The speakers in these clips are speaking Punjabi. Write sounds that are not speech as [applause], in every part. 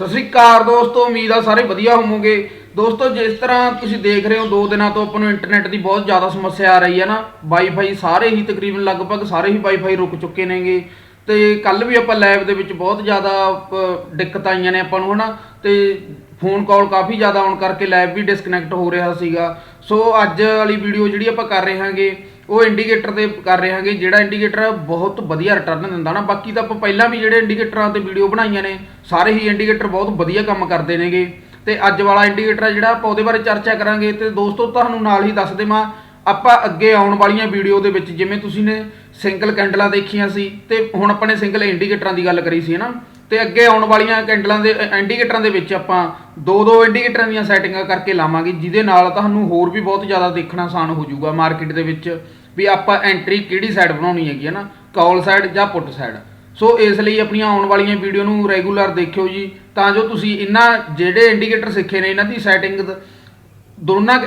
ਸਤਿ ਸ੍ਰੀ ਅਕਾਲ ਦੋਸਤੋ ਉਮੀਦ ਆ ਸਾਰੇ ਵਧੀਆ ਹੋਵੋਗੇ। ਦੋਸਤੋ ਜਿਸ ਤਰ੍ਹਾਂ ਤੁਸੀਂ ਦੇਖ ਰਹੇ ਹੋ ਦੋ ਦਿਨਾਂ ਤੋਂ ਆਪਾਂ ਨੂੰ ਇੰਟਰਨੈਟ ਦੀ ਬਹੁਤ ਜ਼ਿਆਦਾ ਸਮੱਸਿਆ ਆ ਰਹੀ ਹੈ ਨਾ। ਵਾਈਫਾਈ ਸਾਰੇ ਹੀ ਤਕਰੀਬਨ ਲਗਭਗ ਸਾਰੇ ਹੀ ਵਾਈਫਾਈ ਰੁਕ ਚੁੱਕੇ ਨੇਗੇ। ਤੇ ਕੱਲ ਵੀ ਆਪਾਂ ਲੈਬ ਦੇ ਵਿੱਚ ਬਹੁਤ ਜ਼ਿਆਦਾ ਅਹ, ਦਿੱਕਤ ਆਈਆਂ ਨੇ ਆਪਾਂ ਨੂੰ ਹਨਾ। ਤੇ ਫੋਨ ਕਾਲ ਕਾਫੀ ਜ਼ਿਆਦਾ ਆਉਣ ਕਰਕੇ ਲੈਬ ਵੀ ਡਿਸਕਨੈਕਟ ਹੋ ਰਿਹਾ ਸੀਗਾ। ਸੋ ਅੱਜ ਵਾਲੀ ਵੀਡੀਓ ਜਿਹੜੀ ਆਪਾਂ ਕਰ ਰਹੇ ਹਾਂਗੇ ਉਹ ਇੰਡੀਕੇਟਰ ਤੇ ਕਰ ਰਹੇ ਹਾਂਗੇ, ਜਿਹੜਾ ਇੰਡੀਕੇਟਰ ਬਹੁਤ ਵਧੀਆ ਰਿਟਰਨ ਦਿੰਦਾ ਨਾ। ਬਾਕੀ ਤਾਂ ਆਪਾਂ ਪਹਿਲਾਂ ਵੀ ਜਿਹੜੇ ਇੰਡੀਕੇਟਰਾਂ ਤੇ ਵੀਡੀਓ ਬਣਾਈਆਂ ਨੇ, ਸਾਰੇ ਹੀ ਇੰਡੀਕੇਟਰ ਬਹੁਤ ਵਧੀਆ ਕੰਮ ਕਰਦੇ ਨੇਗੇ। ਤੇ ਅੱਜ ਵਾਲਾ ਇੰਡੀਕੇਟਰ ਆ ਜਿਹੜਾ ਆਪਾਂ ਉਹਦੇ ਬਾਰੇ ਚਰਚਾ ਕਰਾਂਗੇ। ਤੇ ਦੋਸਤੋ, ਤੁਹਾਨੂੰ ਨਾਲ ਹੀ ਦੱਸ ਦੇਵਾਂ, ਆਪਾਂ ਅੱਗੇ ਆਉਣ ਵਾਲੀਆਂ ਵੀਡੀਓ ਦੇ ਵਿੱਚ, ਜਿਵੇਂ ਤੁਸੀਂ ਨੇ ਸਿੰਗਲ ਕੈਂਡਲਾਂ ਦੇਖੀਆਂ ਸੀ, ਤੇ ਹੁਣ ਆਪਾਂ ਨੇ ਸਿੰਗਲ ਇੰਡੀਕੇਟਰਾਂ ਦੀ ਗੱਲ ਕਰੀ ਸੀ ਨਾ ਤੇ ਅੱਗੇ ਆਉਣ ਵਾਲੀਆਂ ਕੈਂਡਲਾਂ ਦੇ ਇੰਡੀਕੇਟਰਾਂ ਦੇ ਵਿੱਚ ਆਪਾਂ ਦੋ ਦੋ ਇੰਡੀਕੇਟਰਾਂ ਦੀਆਂ ਸੈਟਿੰਗਾਂ ਕਰਕੇ ਲਾਵਾਂਗੇ, ਜਿਹਦੇ ਨਾਲ ਤੁਹਾਨੂੰ ਹੋਰ ਵੀ ਬਹੁਤ ਜ਼ਿਆਦਾ ਦੇਖਣਾ ਆਸਾਨ ਹੋ ਜਾਊਗਾ ਮਾਰਕੀਟ ਦੇ ਵਿੱਚ। ਵੀ ਆਪਾਂ ਐਂਟਰੀ ਕਿਹੜੀ ਸਾਈਡ ਬਣਾਉਣੀ ਹੈਗੀ ਹੈ ਨਾ ਕਾਲ ਸਾਈਡ ਜਾਂ ਪੁੱਟ ਸਾਈਡ ਸੋ ਇਸ ਲਈ ਆਪਣੀਆਂ ਆਉਣ ਵਾਲੀਆਂ ਵੀਡੀਓ ਨੂੰ ਰੈਗੂਲਰ ਦੇਖਿਓ ਜੀ, ਤਾਂ ਜੋ ਤੁਸੀਂ ਇਹਨਾਂ ਜਿਹੜੇ ਇੰਡੀਕੇਟਰ ਸਿੱਖੇ ਨੇ ਇਹਨਾਂ ਦੀ ਸੈਟਿੰਗ ਦੋਨਾਂ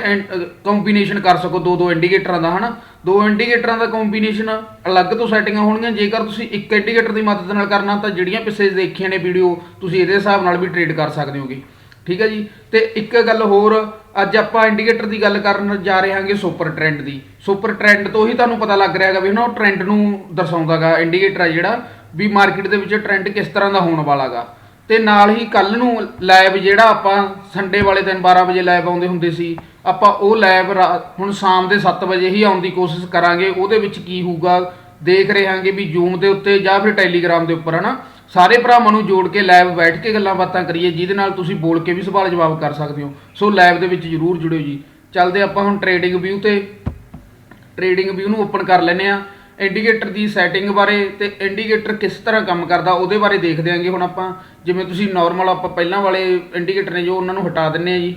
ਕੰਬੀਨੇਸ਼ਨ ਕਰ ਸਕੋ, ਦੋ ਦੋ ਇੰਡੀਕੇਟਰਾਂ ਦਾ, ਹਨਾ? ਦੋ ਇੰਡੀਕੇਟਰਾਂ ਦਾ ਕੰਬੀਨੇਸ਼ਨ ਅਲੱਗ ਤੋਂ ਸੈਟਿੰਗਾਂ ਹੋਣਗੀਆਂ, ਜੇਕਰ ਤੁਸੀਂ ਇੱਕ ਇੰਡੀਕੇਟਰ ਦੀ ਮਦਦ ਨਾਲ ਕਰਨਾ, ਤਾਂ ਜਿਹੜੀਆਂ ਪਿੱਛੇ ਦੇਖੀਆਂ ਨੇ ਵੀਡੀਓ ਤੁਸੀਂ ਇਹਦੇ ਹਿਸਾਬ ਨਾਲ ਵੀ ਟ੍ਰੇਡ ਕਰ ਸਕਦੇ ਹੋਗੇ। ਠੀਕ ਹੈ ਜੀ? ਤੇ ਇੱਕ ਗੱਲ ਹੋਰ, ਅੱਜ ਆਪਾਂ ਇੰਡੀਕੇਟਰ ਦੀ ਗੱਲ ਕਰਨ ਜਾ ਰਹੇ ਹਾਂਗੇ ਸੁਪਰ ਟ੍ਰੈਂਡ ਦੀ। ਸੁਪਰ ਟ੍ਰੈਂਡ ਤੋਂ ਹੀ ਤੁਹਾਨੂੰ ਪਤਾ ਲੱਗ ਰਿਹਾ ਹੈਗਾ ਵੀ ਨਾ, ਉਹ ਟ੍ਰੈਂਡ ਨੂੰ ਦਰਸਾਉਂਦਾਗਾ ਇੰਡੀਕੇਟਰ ਆ ਜਿਹੜਾ, ਵੀ ਮਾਰਕੀਟ ਦੇ ਵਿੱਚ ਟ੍ਰੈਂਡ ਕਿਸ ਤਰ੍ਹਾਂ ਦਾ ਹੋਣ ਵਾਲਾਗਾ ਤੇ ਨਾਲ ਹੀ ਕੱਲ ਨੂੰ ਲਾਈਵ ਜਿਹੜਾ ਆਪਾਂ ਸੰਡੇ ਵਾਲੇ ਦਿਨ 12 ਵਜੇ ਲਾਈਵ ਆਉਂਦੇ ਹੁੰਦੇ ਸੀ, ਆਪਾਂ ਉਹ ਲਾਈਵ ਹੁਣ ਸ਼ਾਮ ਦੇ 7 ਵਜੇ ਹੀ ਆਉਣ ਦੀ ਕੋਸ਼ਿਸ਼ ਕਰਾਂਗੇ, ਉਹਦੇ ਵਿੱਚ ਕੀ ਹੋਊਗਾ, ਦੇਖ ਰਹੇ ਹਾਂਗੇ ਵੀ ਜ਼ੂਮ ਦੇ ਉੱਤੇ ਜਾਂ ਫਿਰ ਟੈਲੀਗ੍ਰਾਮ ਦੇ ਉੱਪਰ, ਹਨਾ? ਸਾਰੇ ਭਰਾਵਾਂ ਨੂੰ ਜੋੜ ਕੇ ਲਾਈਵ ਬੈਠ ਕੇ ਗੱਲਾਂ ਬਾਤਾਂ ਕਰੀਏ, ਜਿਹਦੇ ਨਾਲ ਤੁਸੀਂ ਬੋਲ ਕੇ ਵੀ ਸਵਾਲ ਜਵਾਬ ਕਰ ਸਕਦੇ ਹੋ। ਸੋ ਲਾਈਵ ਦੇ ਵਿੱਚ ਜਰੂਰ ਜੁੜਿਓ ਜੀ। ਚੱਲਦੇ ਆਪਾਂ ਹੁਣ ਟ੍ਰੇਡਿੰਗ ਵਿਊ ਤੇ। ਟ੍ਰੇਡਿੰਗ ਵਿਊ ਨੂੰ ਓਪਨ ਕਰ ਲੈਨੇ ਆ ਇੰਡੀਕੇਟਰ ਦੀ ਸੈਟਿੰਗ ਬਾਰੇ ਤੇ ਇੰਡੀਕੇਟਰ ਕਿਸ ਤਰ੍ਹਾਂ ਕੰਮ ਕਰਦਾ, ਉਹਦੇ ਬਾਰੇ ਦੇਖਦੇ ਆਂਗੇ ਹੁਣ ਆਪਾਂ। ਜਿਵੇਂ ਤੁਸੀਂ ਨਾਰਮਲ ਆਪਾਂ ਪਹਿਲਾਂ ਵਾਲੇ ਇੰਡੀਕੇਟਰ ਨੇ ਜੋ, ਉਹਨਾਂ ਨੂੰ ਹਟਾ ਦਿੰਨੇ ਆ ਜੀ।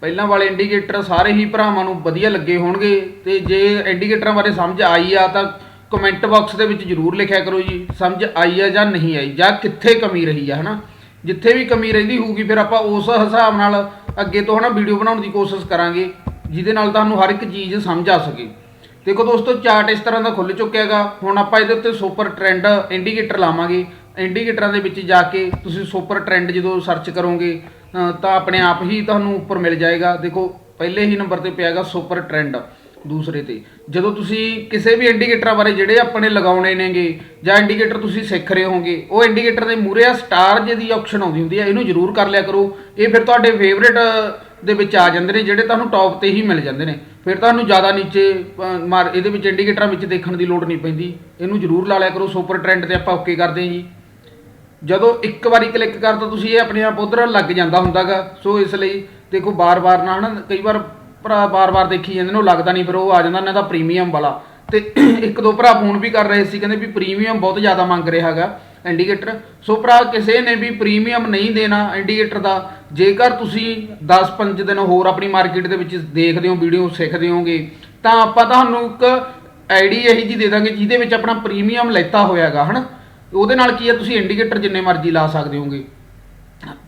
ਪਹਿਲਾਂ ਵਾਲੇ ਇੰਡੀਕੇਟਰ ਸਾਰੇ ਹੀ ਭਰਾਵਾਂ ਨੂੰ ਵਧੀਆ ਲੱਗੇ ਹੋਣਗੇ। ਤੇ ਜੇ ਇੰਡੀਕੇਟਰਾਂ ਬਾਰੇ ਸਮਝ ਆਈ ਆ ਤਾਂ ਕਮੈਂਟ ਬਾਕਸ ਦੇ ਵਿੱਚ ਜਰੂਰ ਲਿਖਿਆ ਕਰੋ ਜੀ, ਸਮਝ ਆਈ ਆ ਜਾਂ ਨਹੀਂ ਆਈ, ਜਾਂ ਕਿੱਥੇ ਕਮੀ ਰਹੀ ਆ, ਹਨਾ? ਜਿੱਥੇ ਵੀ ਕਮੀ ਰਹਿੰਦੀ ਹੋਊਗੀ, ਫਿਰ ਆਪਾਂ ਉਸ ਹਿਸਾਬ ਨਾਲ ਅੱਗੇ ਤੋਂ ਹਨਾ ਵੀਡੀਓ ਬਣਾਉਣ ਦੀ ਕੋਸ਼ਿਸ਼ ਕਰਾਂਗੇ, ਜਿਹਦੇ ਨਾਲ ਤੁਹਾਨੂੰ ਹਰ ਇੱਕ ਚੀਜ਼ ਸਮਝ ਆ ਸਕੇ। ਦੇਖੋ ਦੋਸਤੋ ਚਾਰਟ ਇਸ ਤਰ੍ਹਾਂ ਦਾ ਖੁੱਲ ਚੁੱਕਿਆ ਹੈਗਾ। ਹੁਣ ਆਪਾਂ ਇਹਦੇ ਉੱਤੇ ਸੁਪਰ ਟ੍ਰੈਂਡ ਇੰਡੀਕੇਟਰ ਲਾਵਾਂਗੇ। ਇੰਡੀਕੇਟਰਾਂ ਦੇ ਵਿੱਚ ਜਾ ਕੇ ਤੁਸੀਂ ਸੁਪਰ ਟ੍ਰੈਂਡ ਜਦੋਂ ਸਰਚ ਕਰੋਗੇ ਤਾਂ ਆਪਣੇ ਆਪ ਹੀ ਤੁਹਾਨੂੰ ਉੱਪਰ ਮਿਲ ਜਾਏਗਾ। ਦੇਖੋ, ਪਹਿਲੇ ਹੀ ਨੰਬਰ ਤੇ ਪਿਆ ਹੈਗਾ ਸੁਪਰ ਟ੍ਰੈਂਡ ਦੂਸਰੇ ਤੇ। ਜਦੋਂ ਤੁਸੀਂ ਕਿਸੇ ਵੀ ਇੰਡੀਕੇਟਰਾਂ ਬਾਰੇ ਜਿਹੜੇ ਆਪਣੇ ਲਗਾਉਣੇ ਨੇਗੇ ਜਾਂ ਇੰਡੀਕੇਟਰ ਤੁਸੀਂ ਸਿੱਖ ਰਹੇ ਹੋਗੇ ਉਹ ਇੰਡੀਕੇਟਰ ਦੇ ਮੂਰੇ ਆ ਸਟਾਰ ਜਿਹਦੀ ਆਪਸ਼ਨ ਆਉਂਦੀ ਹੁੰਦੀ ਹੈ ਇਹਨੂੰ ਜ਼ਰੂਰ ਕਰ ਲਿਆ ਕਰੋ। ਇਹ ਫਿਰ ਤੁਹਾਡੇ ਫੇਵਰੇਟ ਦੇ ਵਿੱਚ ਆ ਜਾਂਦੇ ਨੇ, ਜਿਹੜੇ ਤੁਹਾਨੂੰ ਟੌਪ ਤੇ ਹੀ ਮਿਲ ਜਾਂਦੇ ਨੇ। ਫਿਰ ਤੁਹਾਨੂੰ ਜ਼ਿਆਦਾ ਨੀਚੇ ਮਾਰ, ਇਹਦੇ ਵਿੱਚ ਇੰਡੀਕੇਟਰਾਂ ਵਿੱਚ ਦੇਖਣ ਦੀ ਲੋੜ ਨਹੀਂ ਪੈਂਦੀ। ਇਹਨੂੰ ਜ਼ਰੂਰ ਲਾ ਲਿਆ ਕਰੋ ਸੁਪਰ ਟ੍ਰੈਂਡ ਤੇ ਆਪਾਂ ਓਕੇ ਕਰਦੇ ਹਾਂ ਜੀ। ਜਦੋਂ ਇੱਕ ਵਾਰੀ ਕਲਿੱਕ ਕਰਦਾ ਤੁਸੀਂ ਇਹ ਆਪਣੇ ਆਪ ਉਧਰ ਲੱਗ ਜਾਂਦਾ ਹੁੰਦਾਗਾ। ਸੋ ਇਸ ਲਈ ਦੇਖੋ ਬਾਰ-ਬਾਰ ਨਾ ਹਨਾ ਕਈ ਵਾਰ ਭਰਾ ਬਾਰ-ਬਾਰ ਦੇਖੀ ਜਾਂਦੇ ਨੇ, ਉਹ ਲੱਗਦਾ ਨਹੀਂ, ਫਿਰ ਉਹ ਆ ਜਾਂਦਾ, ਇਹਨਾਂ ਦਾ ਪ੍ਰੀਮੀਅਮ ਵਾਲਾ। ਤੇ [clears throat] ਇੱਕ ਦੋ ਭਰਾ ਫੋਨ ਵੀ ਕਰ ਰਹੇ ਸੀ, ਕਹਿੰਦੇ ਵੀ ਪ੍ਰੀਮੀਅਮ ਬਹੁਤ ਜ਼ਿਆਦਾ ਮੰਗ ਰਿਹਾ ਹੈਗਾ ਇੰਡੀਕੇਟਰ ਸੋ ਭਰਾ, ਕਿਸੇ ਨੇ ਵੀ ਪ੍ਰੀਮੀਅਮ ਨਹੀਂ ਦੇਣਾ ਇੰਡੀਕੇਟਰ ਦਾ, ਜੇਕਰ ਤੁਸੀਂ 10-5 ਦਿਨ ਹੋਰ ਆਪਣੀ ਮਾਰਕੀਟ ਦੇ ਵਿੱਚ ਦੇਖਦੇ ਹੋ ਵੀਡੀਓ ਸਿੱਖਦੇ ਹੋਗੇ, ਤਾਂ ਆਪਾਂ ਤੁਹਾਨੂੰ ਇੱਕ ਆਈਡੀ ਇਹੀ ਜੀ ਦੇ ਦਾਂਗੇ, ਜਿਹਦੇ ਵਿੱਚ ਆਪਣਾ ਪ੍ਰੀਮੀਅਮ ਲੈਤਾ ਹੋਇਆਗਾ ਹਨਾ? ਉਹਦੇ ਨਾਲ ਕੀ ਹੈ ਤੁਸੀਂ ਇੰਡੀਕੇਟਰ ਜਿੰਨੇ ਮਰਜ਼ੀ ਲਾ ਸਕਦੇ ਹੋਗੇ।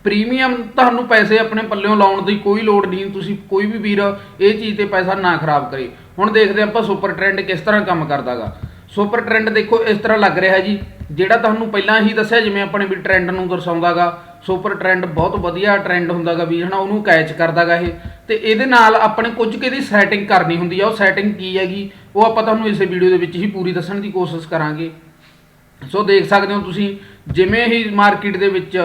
ਪ੍ਰੀਮੀਅਮ ਤੁਹਾਨੂੰ ਪੈਸੇ ਆਪਣੇ ਪੱਲਿਓਂ ਲਾਉਣ ਦੀ ਕੋਈ ਲੋੜ ਨਹੀਂ, ਤੁਸੀਂ ਕੋਈ ਵੀ ਵੀਰ ਇਹ ਚੀਜ਼ ਤੇ ਪੈਸਾ ਨਾ ਖਰਾਬ ਕਰੇ। ਹੁਣ ਦੇਖਦੇ ਆਪਾਂ ਸੁਪਰ ਟ੍ਰੈਂਡ ਕਿਸ ਤਰ੍ਹਾਂ ਕੰਮ ਕਰਦਾਗਾ। ਸੁਪਰ ਟ੍ਰੈਂਡ ਦੇਖੋ ਇਸ ਤਰ੍ਹਾਂ ਲੱਗ ਰਿਹਾ ਜੀ, ਜਿਹੜਾ ਤੁਹਾਨੂੰ ਪਹਿਲਾਂ ਹੀ ਦੱਸਿਆ ਜਿਵੇਂ ਆਪਣੇ ਵੀ ਟ੍ਰੈਂਡ ਨੂੰ ਦਰਸਾਉਂਦਾਗਾ, ਸੁਪਰ ਟ੍ਰੈਂਡ ਬਹੁਤ ਵਧੀਆ ਟ੍ਰੈਂਡ ਹੁੰਦਾਗਾ ਵੀ, ਹਨਾ, ਉਹਨੂੰ ਕੈਚ ਕਰਦਾਗਾ ਇਹ। ਤੇ ਇਹਦੇ ਨਾਲ ਆਪਣੇ ਕੁਝ ਕਿਹਦੀ ਸੈਟਿੰਗ ਕਰਨੀ ਹੁੰਦੀ ਆ, ਉਹ ਸੈਟਿੰਗ ਕੀ ਹੈਗੀ, ਉਹ ਆਪਾਂ ਤੁਹਾਨੂੰ ਇਸੇ ਵੀਡੀਓ ਦੇ ਵਿੱਚ ਹੀ ਪੂਰੀ ਦੱਸਣ ਦੀ ਕੋਸ਼ਿਸ਼ ਕਰਾਂਗੇ। ਸੋ ਦੇਖ ਸਕਦੇ ਹੋ ਤੁਸੀਂ, ਜਿਵੇਂ ਹੀ ਮਾਰਕੀਟ ਦੇ ਵਿੱਚ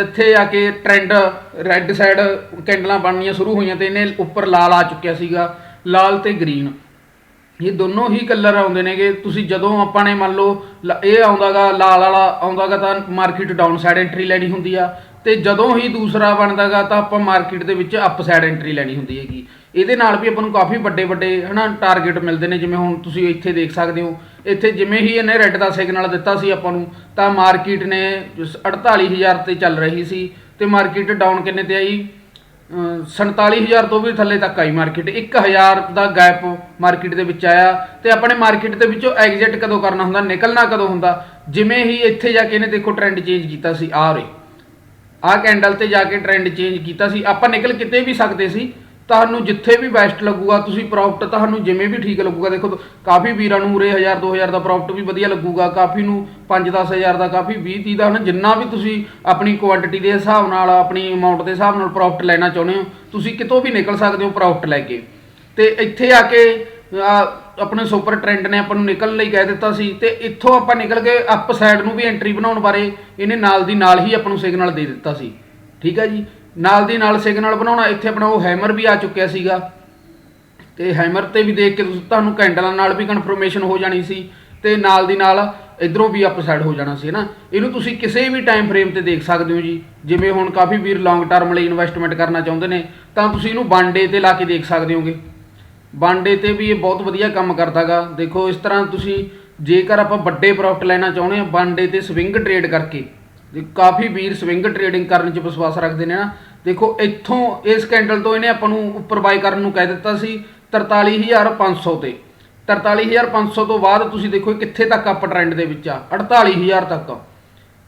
ਇੱਥੇ ਆ ਕੇ ਟ੍ਰੈਂਡ ਰੈੱਡ ਸਾਈਡ ਕੈਂਡਲਾਂ ਬਣਨੀਆਂ ਸ਼ੁਰੂ ਹੋਈਆਂ ਤੇ ਇਹਨੇ ਉੱਪਰ ਲਾਲ ਆ ਚੁੱਕਿਆ ਸੀਗਾ, ਲਾਲ ਤੇ ਗ੍ਰੀਨ ਇਹ ਦੋਨੋਂ ਹੀ ਕਲਰ ਆਉਂਦੇ ਨੇਗੇ। ਤੁਸੀਂ ਜਦੋਂ ਆਪਾਂ ਨੇ ਮੰਨ ਲਓ, ਲ- ਇਹ ਆਉਂਦਾਗਾ, ਲਾਲ ਵਾਲਾ ਆਉਂਦਾਗਾ ਤਾਂ ਮਾਰਕੀਟ ਡਾਊਨ ਸਾਈਡ ਐਂਟਰੀ ਲੈਣੀ ਹੁੰਦੀ ਆ। ਤੇ ਜਦੋਂ ਹੀ ਦੂਸਰਾ ਬਣਦਾਗਾ ਤਾਂ ਆਪਾਂ ਮਾਰਕੀਟ ਦੇ ਵਿੱਚ ਅਪ ਸਾਈਡ ਐਂਟਰੀ ਲੈਣੀ ਹੁੰਦੀ ਹੈਗੀ। ਇਹਦੇ ਨਾਲ ਵੀ ਆਪਾਂ ਨੂੰ ਕਾਫੀ ਵੱਡੇ ਵੱਡੇ ਹਨਾ ਟਾਰਗੇਟ ਮਿਲਦੇ ਨੇ। ਜਿਵੇਂ ਹੁਣ ਤੁਸੀਂ ਇੱਥੇ ਦੇਖ ਸਕਦੇ ਹੋ ਇੱਥੇ ਜਿਵੇਂ ਹੀ ਇਹਨੇ ਰੈੱਡ ਦਾ ਸਿਗਨਲ ਦਿੱਤਾ ਸੀ ਆਪਾਂ ਨੂੰ, ਤਾਂ ਮਾਰਕੀਟ ਨੇ 48000 ਤੇ ਚੱਲ ਰਹੀ ਸੀ ਤੇ ਮਾਰਕੀਟ ਡਾਊਨ ਕਿੰਨੇ ਤੇ ਆਈ? ਅਹ 47000 ਤੋਂ ਵੀ ਥੱਲੇ ਤੱਕ ਆਈ ਮਾਰਕੀਟ। 1000 ਦਾ ਗੈਪ ਮਾਰਕੀਟ ਦੇ ਵਿੱਚ ਆਇਆ ਤੇ ਆਪਣੇ ਮਾਰਕੀਟ ਦੇ ਵਿੱਚੋਂ ਐਗਜ਼ਿਟ ਕਦੋਂ ਕਰਨਾ ਹੁੰਦਾ, ਨਿਕਲਣਾ ਕਦੋਂ ਹੁੰਦਾ? ਜਿਵੇਂ ਹੀ ਇੱਥੇ ਜਾ ਕੇ ਇਹਨੇ ਦੇਖੋ ਟ੍ਰੈਂਡ ਚੇਂਜ ਕੀਤਾ ਸੀ, ਆਹ ਰੇ। ਆਹ ਕੈਂਡਲ ਤੇ ਜਾ ਕੇ ਟ੍ਰੈਂਡ ਚੇਂਜ ਕੀਤਾ ਸੀ। ਆਪਾਂ ਨਿਕਲ ਕਿਤੇ ਵੀ ਸਕਦੇ ਸੀ ਤੁਹਾਨੂੰ ਜਿੱਥੇ ਵੀ ਬੈਸਟ ਲੱਗੂਗਾ, ਤੁਸੀਂ ਪ੍ਰੋਫਿਟ ਤੁਹਾਨੂੰ ਜਿਵੇਂ ਵੀ ਠੀਕ ਲੱਗੂਗਾ, ਦੇਖੋ ਕਾਫੀ ਵੀਰਾਂ ਨੂੰ ਉਰੇ 1000 2000 ਦਾ ਪ੍ਰੋਫਿਟ ਵੀ ਵਧੀਆ ਲੱਗੂਗਾ, ਕਾਫੀ ਨੂੰ 5 ਹਜ਼ਾਰ ਦਾ, ਕਾਫੀ 20 30 ਦਾ, ਹਨਾ, ਜਿੰਨਾ ਵੀ ਤੁਸੀਂ ਆਪਣੀ ਕੁਆਂਟੀਟੀ ਦੇ ਹਿਸਾਬ ਨਾਲ, ਆਪਣੀ ਅਮਾਉਂਟ ਦੇ ਹਿਸਾਬ ਨਾਲ ਪ੍ਰੋਫਿਟ ਲੈਣਾ ਚਾਹੁੰਦੇ ਹੋ, ਤੁਸੀਂ ਕਿਤੋਂ ਵੀ ਨਿਕਲ ਸਕਦੇ ਹੋ ਪ੍ਰੋਫਿਟ ਲੈ ਕੇ। ਤੇ ਇੱਥੇ ਆ ਕੇ ਆਪਣੇ ਸੁਪਰ ਟ੍ਰੈਂਡ ਨੇ ਆਪਾਂ ਨੂੰ ਨਿਕਲਣ ਲਈ ਕਹਿ ਦਿੱਤਾ ਸੀ, ਤੇ ਇੱਥੋਂ ਆਪਾਂ ਨਿਕਲ ਕੇ ਅਪ ਸਾਈਡ ਨੂੰ ਵੀ ਐਂਟਰੀ ਬਣਾਉਣ ਬਾਰੇ, ਇਹਨੇ ਨਾਲ ਦੀ ਨਾਲ ਹੀ ਆਪਾਂ ਨੂੰ ਸਿਗਨਲ ਦੇ ਦਿੱਤਾ ਸੀ। ਠੀਕ ਹੈ ਜੀ? ਨਾਲ ਦੀ ਨਾਲ ਸਿਗਨਲ ਬਣਾਉਣਾ, ਇੱਥੇ ਆਪਣਾ ਉਹ ਹੈਮਰ ਵੀ ਆ ਚੁੱਕਿਆ ਸੀਗਾ। ਤੇ ਹੈਮਰ ਤੇ ਵੀ ਦੇਖ ਕੇ ਤੁਸੀਂ, ਤੁਹਾਨੂੰ ਕੈਂਡਲਾਂ ਨਾਲ ਵੀ ਕਨਫਰਮੇਸ਼ਨ ਹੋ ਜਾਣੀ ਸੀ ਤੇ ਨਾਲ ਦੀ ਨਾਲ ਇਧਰੋਂ ਵੀ ਅਪ ਹੋ ਜਾਣਾ ਸੀ ਨਾ? ਇਹਨੂੰ ਤੁਸੀਂ ਕਿਸੇ ਵੀ ਟਾਈਮ ਫਰੇਮ ਤੇ ਦੇਖ ਸਕਦੇ ਹੋ ਜੀ। ਜਿਵੇਂ ਹੁਣ ਕਾਫੀ ਵੀਰ ਲੌਂਗ ਟਰਮ ਲਈ ਇਨਵੈਸਟਮੈਂਟ ਕਰਨਾ ਚਾਹੁੰਦੇ ਨੇ, ਤਾਂ ਤੁਸੀਂ ਇਹਨੂੰ ਵਨ ਡੇ ਤੇ ਲਾ ਕੇ ਦੇਖ ਸਕਦੇ ਹੋਗੇ। ਵਨ ਡੇ ਤੇ ਵੀ ਇਹ ਬਹੁਤ ਵਧੀਆ ਕੰਮ ਕਰਦਾਗਾ। ਦੇਖੋ, ਇਸ ਤਰ੍ਹਾਂ ਤੁਸੀਂ ਜੇਕਰ ਆਪਾਂ ਵੱਡੇ ਪ੍ਰੋਫਿਟ ਲੈਣਾ ਚਾਹੁੰਦੇ ਆ ਵਨ ਡੇ ਤੇ ਸਵਿੰਗ ਟ੍ਰੇਡ ਕਰਕੇ ਕਾਫੀ ਵੀਰ ਸਵਿੰਗ ਟ੍ਰੇਡਿੰਗ ਕਰਨ 'ਚ ਵਿਸ਼ਵਾਸ ਰੱਖਦੇ ਨੇ ਨਾ ਦੇਖੋ, ਇੱਥੋਂ ਇਸ ਕੈਂਡਲ ਤੋਂ ਇਹਨੇ ਆਪਾਂ ਨੂੰ ਉੱਪਰ ਬਾਈ ਕਰਨ ਨੂੰ ਕਹਿ ਦਿੱਤਾ ਸੀ 43500 ਤੇ। 43500 ਤੋਂ ਬਾਅਦ ਤੁਸੀਂ ਦੇਖੋ ਕਿੱਥੇ ਤੱਕ ਅਪ ਟ੍ਰੈਂਡ ਦੇ ਵਿੱਚ ਆ? 48000 ਤੱਕ।